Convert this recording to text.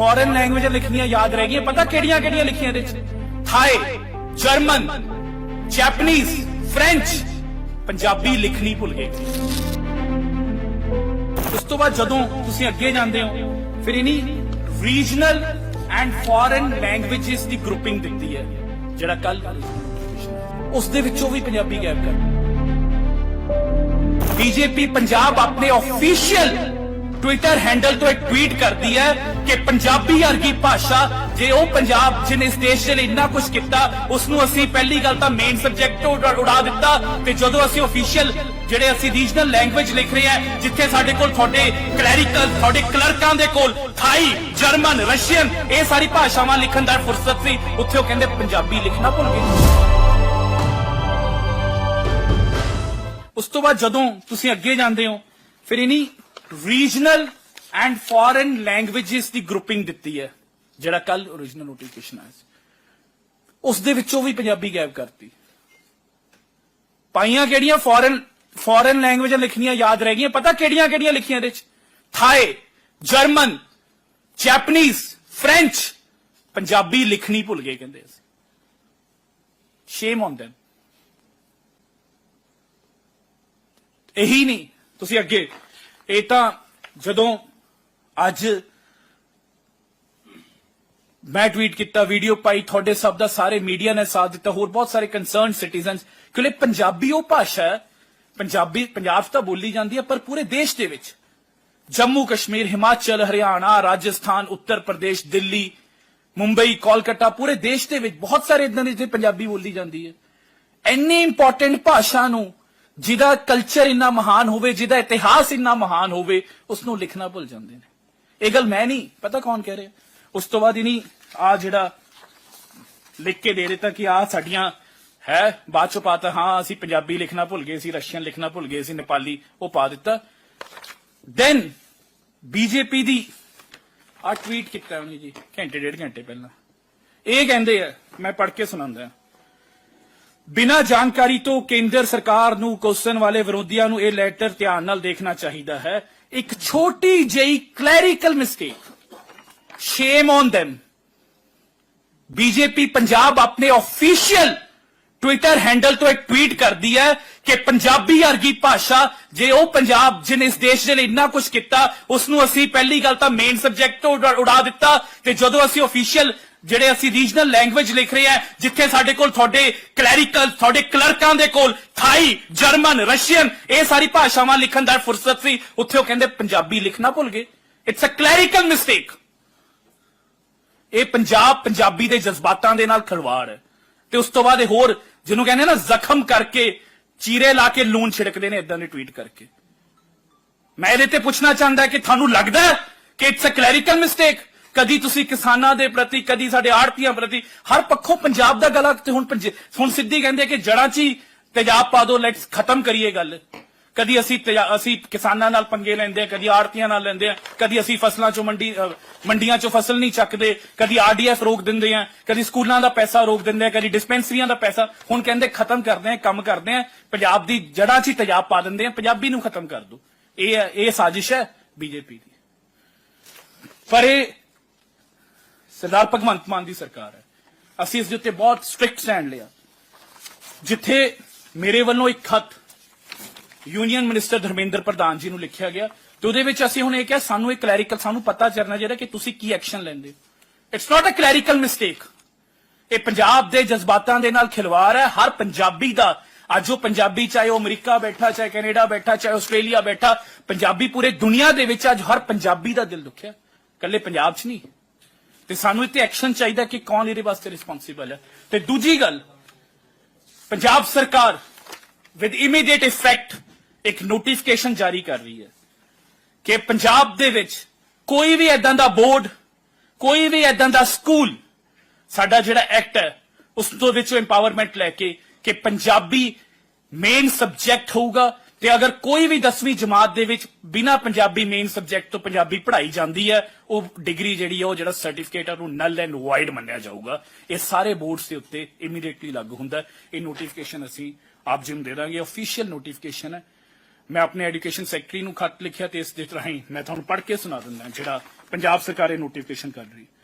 Foreign language ਲਿਖਣੀਆਂ ਯਾਦ ਰਹਿ ਗਈਆਂ। ਪਤਾ ਕਿਹੜੀਆਂ ਕਿਹੜੀਆਂ ਲਿਖੀਆਂ ਇਹਦੇ ਚ? Thai German Japanese French Punjabi ਲਿਖਣੀ ਭੁੱਲ ਗਏ। ਉਸ ਤੋਂ ਬਾਅਦ ਜਦੋਂ ਤੁਸੀਂ ਅੱਗੇ ਜਾਂਦੇ ਹੋ, ਫਿਰ ਇਨੀ ਰੀਜਨਲ ਐਂਡ ਫੋਰਨ ਲੈਂਗੁਏਜਸ ਦੀ ਗਰੁੱਪਿੰਗ ਦਿੱਤੀ ਹੈ, ਜਿਹੜਾ ਕੱਲ ਉਸ ਦੇ ਵਿੱਚੋਂ ਵੀ ਪੰਜਾਬੀ ਗਾਇਬ ਕਰ ਬੀਜੇਪੀ ਪੰਜਾਬ ਆਪਣੇ ਅਫੀਸ਼ੀਅਲ ਟਵਿੱਟਰ ਹੈਂਡਲ ਤੋਂ ਇੱਕ ਟਵੀਟ ਕਰਦੀ ਹੈ ਕਿ ਪੰਜਾਬੀ ਵਰਗੀ ਭਾਸ਼ਾ, ਜੇ ਉਹ ਪੰਜਾਬ ਜਿਹਨੇ ਇਸ ਦੇਸ਼ ਦੇ ਲਈ ਇੰਨਾ ਕੁਝ ਕੀਤਾ ਉਸ ਨੂੰ ਅਸੀਂ ਪਹਿਲੀ ਗੱਲ ਤਾਂ ਮੇਨ ਸਬਜੈਕਟ ਤੋਂ ਉਡਾ- ਦਿੱਤਾ ਤੇ ਜਦੋਂ ਅਸੀਂ ਅਫੀਸ਼ੀਅਲ ਜਿਹੜੇ ਅਸੀਂ ਰੀਜਨਲ ਲੈਂਗੁਏਜ ਲਿਖ ਰਹੇ ਹਾਂ, ਜਿੱਥੇ ਸਾਡੇ ਕੋਲ ਤੁਹਾਡੇ ਕਲੈਰੀਕਲ ਤੁਹਾਡੇ ਕਲਰਕਾਂ ਦੇ ਕੋਲ ਥਾਈ ਜਰਮਨ ਰਸ਼ੀਅਨ ਇਹ ਸਾਰੀ ਭਾਸ਼ਾਵਾਂ ਲਿਖਣ ਦਾ ਫੁਰਸਤ ਸੀ, ਉੱਥੇ ਉਹ ਕਹਿੰਦੇ ਪੰਜਾਬੀ ਲਿਖਣਾ ਭੁੱਲ ਗਏ। ਉਸ ਤੋਂ ਬਾਅਦ ਜਦੋਂ ਤੁਸੀਂ ਅੱਗੇ ਜਾਂਦੇ ਹੋ, ਫਿਰ ਇਨੀ ਰੀਜਨਲ ਐਂਡ ਫੋਰਨ ਲੈਂਗੁਏਜਸ ਦੀ ਗਰੁੱਪਿੰਗ ਦਿੱਤੀ ਹੈ, ਜਿਹੜਾ ਕੱਲ origignal ਨੋਟੀਫਿਕੇਸ਼ਨ ਆਇਆ ਸੀ। ਉਸ ਦੇ ਵਿੱਚੋਂ ਵੀ ਪੰਜਾਬੀ ਗਾਇਬ ਕਰਤੀ। ਪਾਈਆਂ ਕਿਹੜੀਆਂ ਫੋਰਨ ਫੋਰਨ ਲੈਂਗੁਏਜਾਂ ਲਿਖਣੀਆਂ ਯਾਦ ਰਹਿ ਗਈਆਂ? ਪਤਾ ਕਿਹੜੀਆਂ ਕਿਹੜੀਆਂ ਲਿਖੀਆਂ ਇਹਦੇ ਚ? Thai German Japanese French Punjabi ਲਿਖਣੀ ਭੁੱਲ ਗਏ ਕਹਿੰਦੇ ਅਸੀਂ। ਸ਼ੇਮ ਔਨ them ਇਹੀ ਨਹੀਂ, ਤੁਸੀਂ ਅੱਗੇ ਇਹ ਤਾਂ ਜਦੋਂ ਅੱਜ ਮੈਂ ਟਵੀਟ ਕੀਤਾ ਵੀਡੀਓ ਪਾਈ, ਤੁਹਾਡੇ ਸਭ ਦਾ ਸਾਰੇ ਮੀਡੀਆ ਨੇ ਸਾਥ ਦਿੱਤਾ, ਹੋਰ ਬਹੁਤ ਸਾਰੇ ਕੰਸਰਨ ਸਿਟੀਜ਼ਨਸ ਕਿਉਂਕਿ ਪੰਜਾਬੀ ਉਹ ਭਾਸ਼ਾ ਹੈ, ਪੰਜਾਬੀ, ਪੰਜਾਬ ਤਾਂ ਬੋਲੀ ਜਾਂਦੀ ਹੈ, ਪਰ ਪੂਰੇ ਦੇਸ਼ ਦੇ ਵਿੱਚ, ਜੰਮੂ, ਕਸ਼ਮੀਰ, ਹਿਮਾਚਲ, ਹਰਿਆਣਾ, ਰਾਜਸਥਾਨ, ਉੱਤਰ ਪ੍ਰਦੇਸ਼, ਦਿੱਲੀ, ਮੁੰਬਈ, ਕੋਲਕਾਤਾ, ਪੂਰੇ ਦੇਸ਼ ਦੇ ਵਿੱਚ ਬਹੁਤ ਸਾਰੇ ਇਦਾਂ ਦੇ ਜਿੱਥੇ ਪੰਜਾਬੀ ਬੋਲੀ ਜਾਂਦੀ ਹੈ। ਇੰਨੀ ਇੰਪੋਰਟੈਂਟ ਭਾਸ਼ਾ ਨੂੰ ਜਿਹਦਾ ਕਲਚਰ ਇੰਨਾ ਮਹਾਨ ਹੋਵੇ, ਜਿਹਦਾ ਇਤਿਹਾਸ ਇੰਨਾ ਮਹਾਨ ਹੋਵੇ ਉਸ ਨੂੰ ਲਿਖਣਾ ਭੁੱਲ ਜਾਂਦੇ ਨੇ। ਇਹ ਗੱਲ ਮੈਂ ਨਹੀਂ, ਪਤਾ ਕੌਣ ਕਹਿ ਰਿਹਾ? ਉਸ ਤੋਂ ਬਾਅਦ ਇਨੀ ਆ ਜਿਹੜਾ ਲਿਖ ਕੇ ਦੇ ਦਿੱਤਾ ਕਿ ਆ ਸਾਡੀਆਂ ਹੈ, ਬਾਅਦ ਚੋਂ ਪਾਤਾ ਹਾਂ, ਅਸੀਂ ਪੰਜਾਬੀ ਲਿਖਣਾ ਭੁੱਲ ਗਏ ਸੀ, ਰਸ਼ੀਅਨ ਲਿਖਣਾ ਭੁੱਲ ਗਏ ਸੀ, ਨੇਪਾਲੀ, ਉਹ ਪਾ ਦਿੱਤਾ। ਦੈਨ ਬੀਜੇਪੀ ਦੀ ਆ ਟਵੀਟ ਕੀਤਾ ਉਹਨੇ ਜੀ, ਘੰਟੇ, ਡੇਢ ਘੰਟੇ ਪਹਿਲਾਂ। ਇਹ ਕਹਿੰਦੇ ਆ, ਮੈਂ ਪੜ੍ਹ ਕੇ ਸੁਣਾਉਂਦਾ। ਬਿਨਾਂ ਜਾਣਕਾਰੀ ਤੋਂ ਕੇਂਦਰ ਸਰਕਾਰ ਨੂੰ ਕੋਸਣ ਵਾਲੇ ਵਿਰੋਧੀਆਂ ਨੂੰ ਇਹ ਲੈਟਰ ਧਿਆਨ ਨਾਲ ਦੇਖਣਾ ਚਾਹੀਦਾ ਹੈ। ਇੱਕ ਛੋਟੀ ਜਿਹੀ clerical mistake shame on them BJP Punjab ਆਪਣੇ ਆਫੀਸ਼ੀਅਲ ਟਵਿੱਟਰ ਹੈਂਡਲ ਤੋਂ ਇੱਕ ਟਵੀਟ ਕਰਦੀ ਹੈ ਕਿ ਪੰਜਾਬੀ ਵਰਗੀ ਭਾਸ਼ਾ, ਜੇ ਉਹ ਪੰਜਾਬ ਜਿਹਨੇ ਇਸ ਦੇਸ਼ ਦੇ ਲਈ ਇੰਨਾ ਕੁਝ ਕੀਤਾ ਉਸ ਨੂੰ ਅਸੀਂ ਪਹਿਲੀ ਗੱਲ ਤਾਂ ਮੇਨ ਸਬਜੈਕਟ ਤੋਂ ਉਡਾ- ਦਿੱਤਾ ਤੇ ਜਦੋਂ ਅਸੀਂ ਅਫੀਸ਼ੀਅਲ ਜਿਹੜੇ ਅਸੀਂ ਰੀਜਨਲ ਲੈਂਗੁਏਜ ਲਿਖ ਰਹੇ ਹਾਂ, ਜਿੱਥੇ ਸਾਡੇ ਕੋਲ ਤੁਹਾਡੇ ਕਲੈਰੀਕਲ ਤੁਹਾਡੇ ਕਲਰਕਾਂ ਦੇ ਕੋਲ ਥਾਈ ਜਰਮਨ ਰਸ਼ੀਅਨ ਇਹ ਸਾਰੀ ਭਾਸ਼ਾਵਾਂ ਲਿਖਣ ਦਾ ਫੁਰਸਤ ਸੀ, ਉੱਥੇ ਉਹ ਕਹਿੰਦੇ ਪੰਜਾਬੀ ਲਿਖਣਾ ਭੁੱਲ ਗਏ। ਇਟਸ ਅ ਕਲੈਰੀਕਲ ਮਿਸਟੇਕ ਇਹ ਪੰਜਾਬ ਪੰਜਾਬੀ ਦੇ ਜਜ਼ਬਾਤਾਂ ਦੇ ਨਾਲ ਖਿਲਵਾੜ ਹੈ। ਤੇ ਉਸ ਤੋਂ ਬਾਅਦ ਇਹ ਹੋਰ, ਜਿਹਨੂੰ ਕਹਿੰਦੇ ਨਾ ਜ਼ਖਮ ਕਰਕੇ ਚੀਰੇ ਲਾ ਕੇ ਲੂਣ ਛਿੜਕਦੇ ਨੇ ਇਦਾਂ ਦੇ ਟਵੀਟ ਕਰਕੇ। ਮੈਂ ਇਹਦੇ ਤੇ ਪੁੱਛਣਾ ਚਾਹੁੰਦਾ ਕਿ ਤੁਹਾਨੂੰ ਲੱਗਦਾ ਕਿ ਇਟਸ ਅ ਕਲੈਰੀਕਲ ਮਿਸਟੇਕ ਕਦੀ ਤੁਸੀਂ ਕਿਸਾਨਾਂ ਦੇ ਪ੍ਰਤੀ ਕਦੀ ਸਾਡੇ ਆੜਤੀਆਂ ਪ੍ਰਤੀ ਹਰ ਪੱਖੋਂ ਪੰਜਾਬ ਦਾ ਗਲਾ ਤੇ ਹੁਣ ਪੰਜ- ਹੁਣ ਸਿੱਧੀ ਕਹਿੰਦੇ ਕਿ ਜੜਾਂ 'ਚ ਹੀ ਤੇਜ਼ਾਬ ਪਾ ਦੋ ਲੈਟਸ ਖਤਮ ਕਰੀਏ ਗੱਲ। ਕਦੀ ਅਸੀਂ ਤੇਜਾ- ਅਸੀਂ ਕਿਸਾਨਾਂ ਨਾਲ ਪੰਗੇ ਲੈਂਦੇ ਆ ਕਦੀ ਆੜਤੀਆਂ ਨਾਲ ਲੈਂਦੇ ਆ ਕਦੀ ਅਸੀਂ ਫਸਲਾਂ ਚੋਂ ਮੰਡੀ ਅ, ਮੰਡੀਆਂ ਚੋਂ ਫਸਲ ਨਹੀਂ ਚੱਕਦੇ ਕਦੀ ਆਰਡੀਐਫ ਰੋਕ ਦਿੰਦੇ ਆ ਕਦੀ ਸਕੂਲਾਂ ਦਾ ਪੈਸਾ ਰੋਕ ਦਿੰਦੇ ਆ ਕਦੀ ਡਿਸਪੈਂਸਰੀਆਂ ਦਾ ਪੈਸਾ ਹੁਣ ਕਹਿੰਦੇ ਖਤਮ ਕਰਦੇ ਆ ਕੰਮ ਕਰਦੇ ਆ ਪੰਜਾਬ ਦੀ ਜੜ੍ਹਾਂ 'ਚ ਹੀ ਤੇਜ਼ਾਬ ਪਾ ਦਿੰਦੇ ਆ ਪੰਜਾਬੀ ਨੂੰ ਖਤਮ ਕਰ ਦੋ ਇਹ ਹੈ- ਇਹ ਸਾਜ਼ਿਸ਼ ਹੈ ਬੀਜੇਪੀ ਦੀ। ਪਰ ਇਹ ਸਰਦਾਰ ਭਗਵੰਤ ਮਾਨ ਦੀ ਸਰਕਾਰ ਹੈ। ਅਸੀਂ ਇਸ ਦੇ ਉੱਤੇ ਬਹੁਤ ਸਟ੍ਰਿਕਟ ਸਟੈਂਡ ਲਿਆ। ਜਿੱਥੇ ਮੇਰੇ ਵੱਲੋਂ ਇੱਕ ਖਤ ਯੂਨੀਅਨ ਮਿਨਿਸਟਰ ਧਰਮੇਂਦਰ ਪ੍ਰਧਾਨ ਜੀ ਨੂੰ ਲਿਖਿਆ ਗਿਆ ਤੇ ਉਹਦੇ ਵਿੱਚ ਅਸੀਂ ਹੁਣ ਇਹ ਕਿਹਾ, ਸਾਨੂੰ ਇਹ ਕਲੈਰੀਕਲ ਸਾਨੂੰ ਪਤਾ ਚੱਲਣਾ ਚਾਹੀਦਾ ਕਿ ਤੁਸੀਂ ਕੀ ਐਕਸ਼ਨ ਲੈਂਦੇ ਹੋ। It's not a clerical mistake ਇਹ ਪੰਜਾਬ ਦੇ ਜਜ਼ਬਾਤਾਂ ਦੇ ਨਾਲ ਖਿਲਵਾੜ ਹੈ। ਹਰ ਪੰਜਾਬੀ ਦਾ, ਅੱਜ ਉਹ ਪੰਜਾਬੀ ਚਾਹੇ ਉਹ ਅਮਰੀਕਾ ਬੈਠਾ, ਚਾਹੇ ਕੈਨੇਡਾ ਬੈਠਾ, ਚਾਹੇ ਆਸਟ੍ਰੇਲੀਆ ਬੈਠਾ, ਪੰਜਾਬੀ ਪੂਰੇ ਦੁਨੀਆ ਦੇ ਵਿੱਚ ਅੱਜ ਹਰ ਪੰਜਾਬੀ ਦਾ ਦਿਲ ਦੁਖਿਆ। ਕੱਲੇ ਪੰਜਾਬ 'ਚ ਨਹੀਂ। ਤੇ ਸਾਨੂੰ ਇੱਥੇ ਐਕਸ਼ਨ ਚਾਹੀਦਾ ਕਿ ਕੌਣ ਇਹਦੇ ਵਾਸਤੇ ਰਿਸਪੌਂਸਿਬਲ ਹੈ। ਤੇ ਦੂਜੀ ਗੱਲ, ਪੰਜਾਬ ਸਰਕਾਰ ਵਿਦ ਇਮੀਡੀਏਟ ਇਫੈਕਟ ਇੱਕ ਨੋਟੀਫਿਕੇਸ਼ਨ ਜਾਰੀ ਕਰ ਰਹੀ ਹੈ ਕਿ ਪੰਜਾਬ ਦੇ ਵਿੱਚ ਕੋਈ ਵੀ ਐਦਾਂ ਦਾ ਬੋਰਡ, ਕੋਈ ਵੀ ਐਦਾਂ ਦਾ ਸਕੂਲ, ਸਾਡਾ ਜਿਹੜਾ ਐਕਟ ਹੈ, ਉਸ ਤੋਂ ਵਿੱਚੋਂ ਐਮਪਾਵਰਮੈਂਟ ਲੈ ਕੇ ਕਿ ਪੰਜਾਬੀ ਮੇਨ ਸਬਜੈਕਟ ਹੋਊਗਾ ਤੇ ਅਗਰ ਕੋਈ ਵੀ 10ਵੀਂ ਜਮਾਤ ਦੇ ਵਿੱਚ ਬਿਨਾ ਪੰਜਾਬੀ ਮੇਨ ਸਬਜੈਕਟ ਤੋਂ ਪੰਜਾਬੀ ਪੜ੍ਹਾਈ ਜਾਂਦੀ ਹੈ, ਉਹ ਡਿਗਰੀ ਜਿਹੜੀ ਹੈ, ਉਹ ਜਿਹੜਾ ਸਰਟੀਫਿਕੇਟ ਹੈ, ਉਹਨੂੰ ਨਲ ਐਂਡ ਵਾਈਡ ਮੰਨਿਆ ਜਾਊਗਾ। ਇਹ ਸਾਰੇ ਬੋਰਡਸ ਦੇ ਉੱਤੇ ਇਮੀਡੀਏਟਲੀ ਲਾਗੂ ਹੁੰਦਾ ਇਹ ਨੋਟੀਫਿਕੇਸ਼ਨ ਅਸੀਂ ਆਪ ਜੀ ਨੂੰ ਦੇ ਦਾਂਗੇ। ਅਫੀਸ਼ੀਅਲ ਨੋਟੀਫਿਕੇਸ਼ਨ ਹੈ। ਮੈਂ ਆਪਣੇ ਐਜੂਕੇਸ਼ਨ ਸੈਕਟਰੀ ਨੂੰ ਖੱਤ ਲਿਖਿਆ ਤੇ ਇਸ ਦੇ ਰਾਹੀਂ ਮੈਂ ਤੁਹਾਨੂੰ ਪੜ੍ਹ ਕੇ ਸੁਣਾ ਦਿੰਦਾ ਜਿਹੜਾ ਪੰਜਾਬ ਸਰਕਾਰ ਇਹ ਨੋਟੀਫਿਕੇਸ਼ਨ ਕਰ ਰਹੀ ਹੈ।